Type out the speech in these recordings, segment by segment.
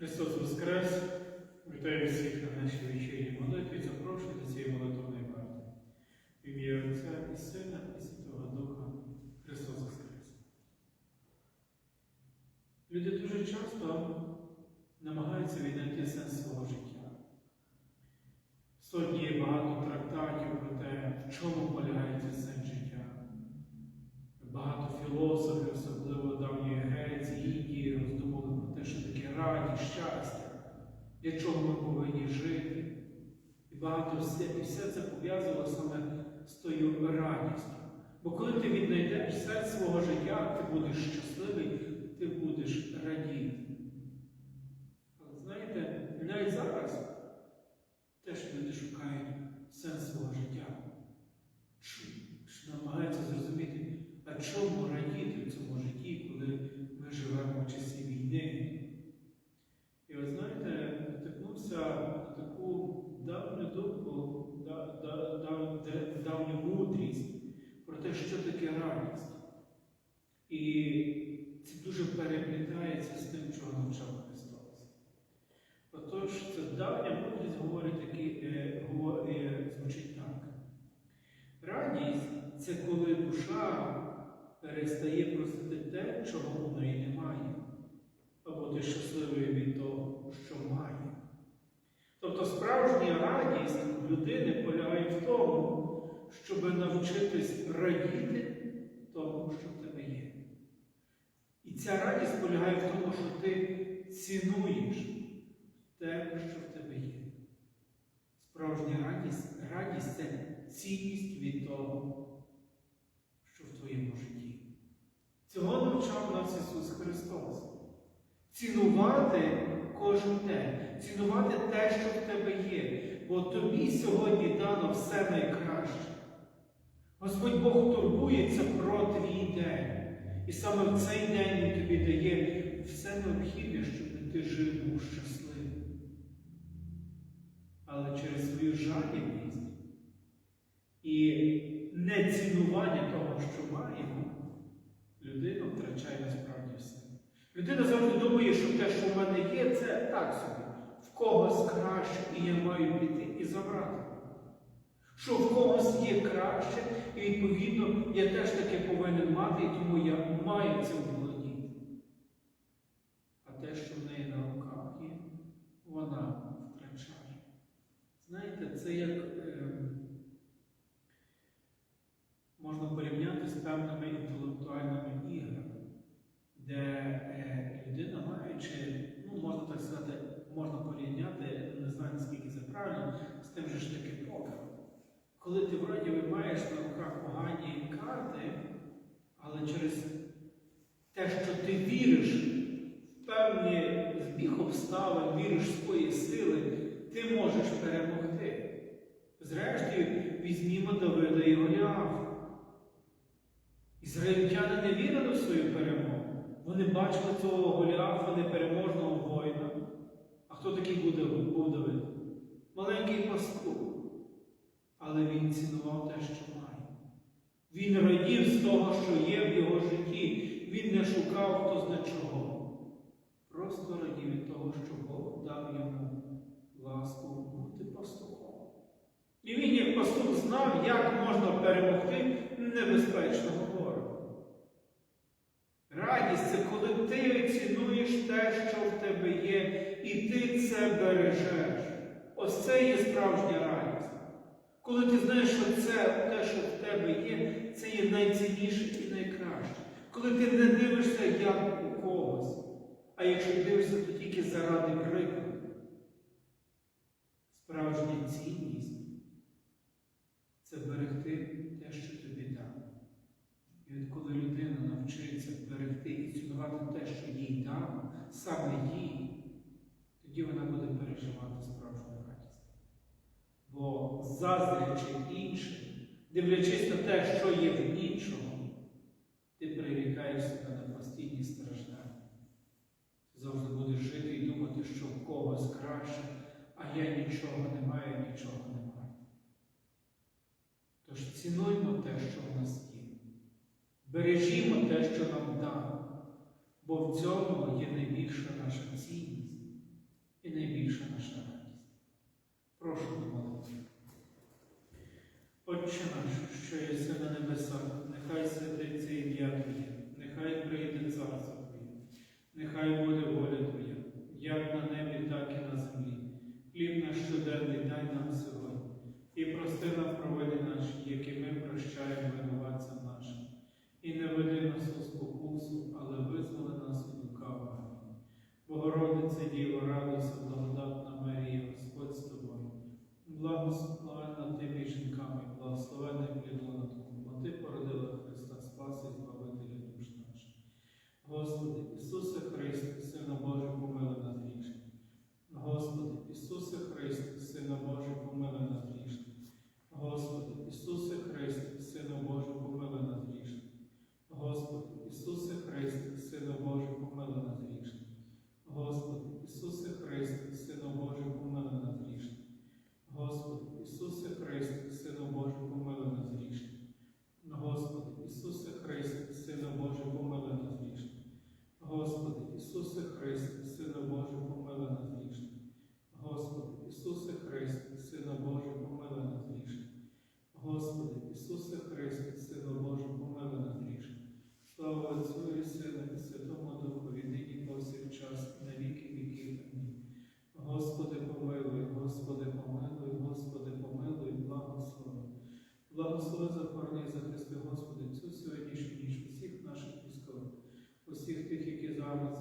Христос Воскрес! Вітаю всіх на нашій вечірній молитві. Запрошую до цієї молитовної варти. В ім'я Отця і Сина, і Святого Духа. Христос Воскрес! Люди дуже часто намагаються віднайти сенс свого життя. Сотні є багато трактатів про те, в чому полягає цей сенс життя. Багато філософів, для чого ми повинні жити. І багато все, і все це пов'язано саме з тою радістю. Бо коли ти віднайдеш сенс свого життя, ти будеш щасливий, ти будеш радіти. Але знаєте, навіть зараз теж люди шукають сенс свого життя. Намагаються зрозуміти, а чому радіти в цьому житті, коли ми живемо в часі війни? І от знаєте, натикнувся на таку давню думку, да- да- да- де- давню мудрість про те, що таке радість. І це дуже переплітається з тим, чого навчав Христос. Отож, це давня мудрість говорить такі, е, е, звучить так. Радість це коли душа перестає просити те, чого у неї немає, або ти щасливий від того, що має. Тобто справжня радість людини полягає в тому, щоб навчитись радіти тому, що в тебе є. І ця радість полягає в тому, що ти цінуєш те, що в тебе є. Справжня радість, радість це цінність від того, що в твоєму житті. Цього навчав нас Ісус Христос. Цінувати кожен день, цінувати те, що в тебе є. Бо тобі сьогодні дано все найкраще. Господь Бог турбується про твій день. І саме в цей день Він тобі дає все необхідне, щоб ти жив був щасливим. Але через свою жадібність і нецінування того, що маємо, людина втрачає насправді все. Людина завжди думає, що те, що в мене є, це так собі. В когось краще, і я маю піти і забрати. Що в когось є краще, і відповідно я теж таке повинен мати, і тому я маю цим володіти. А те, що в неї на руках є, вона втрачає. Знаєте, це як е, можна порівняти з певними інтелектуальними іграми, де е, людина, маючи, ну, можна так сказати, можна порівняти, не знаю наскільки це правильно, з тим же ж таки покером. Коли ти вроді би маєш на руках погані карти, але через те, що ти віриш в певні збіг обставин, віриш в свої сили, ти можеш перемогти. Зрештою, візьмімо Давида і Голіафа. Ізраїльтяни не вірили в свою перемогу. Вони бачили цього Голіафа непереможного воїна. А хто такий був Давид? Маленький пастух. Але він цінував те, що має. Він радів з того, що є в його житті. Він не шукав хто зна чого. Просто радів від того, що Бог дав йому ласку бути пастухом. І він, як пастух, знав, як можна перемогти небезпечного ворога. Радість це коли ти цінуєш те, що в тебе є, і ти це бережеш. Ось це є справжня радість. Коли ти знаєш, що це те, що в тебе є, це є найцінніше і найкраще. Коли ти не дивишся, як у когось, а якщо дивишся, то тільки заради прикладу. Справжня цінність це берегти те, що тобі дав. І от коли людина навчиться берегти і цінувати те, що їй дано, саме їй, тоді вона буде переживати справжню. Бо заздрячи іншим, дивлячись на те, що є в іншому, ти прирікаєш себе на постійні страждання. Завжди будеш жити і думати, що в когось краще, а я нічого не маю, нічого не маю. Тож цінуймо те, що в нас є. Бережімо те, що нам дано, бо в цьому є цінність. наш щоденний дай нам сьогодні, і прости нам провини наші, які ми прощаємо винуватцям нашим, і не веди нас у спокусу, але визволи нас від лукавого. Богородице Діво, радуйся. Ісусе Христ, Сина Божий, помили нас грішних. Господи, Ісусе Христ, Сина Божий, помили нас грішних. Господи, Ісусе Христ, Сина Божий, помили нас грішних. Слава Отцю і сина, і Святому духові, і по всіх час, на віки віків. Амінь. Господи, помилуй, Господи, помилуй, Господи, помилуй, благослови. Благослови захорони захисти, Господи, цю сьогоднішню ніч усіх наших військових, усіх тих, які зараз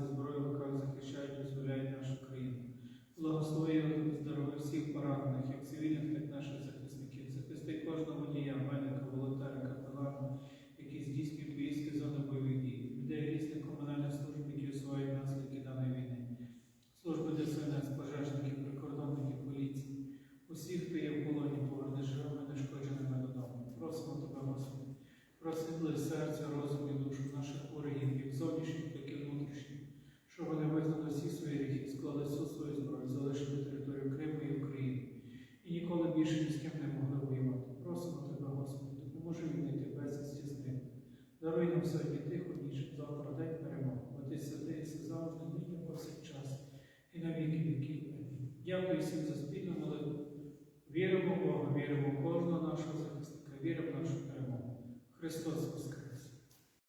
Христос.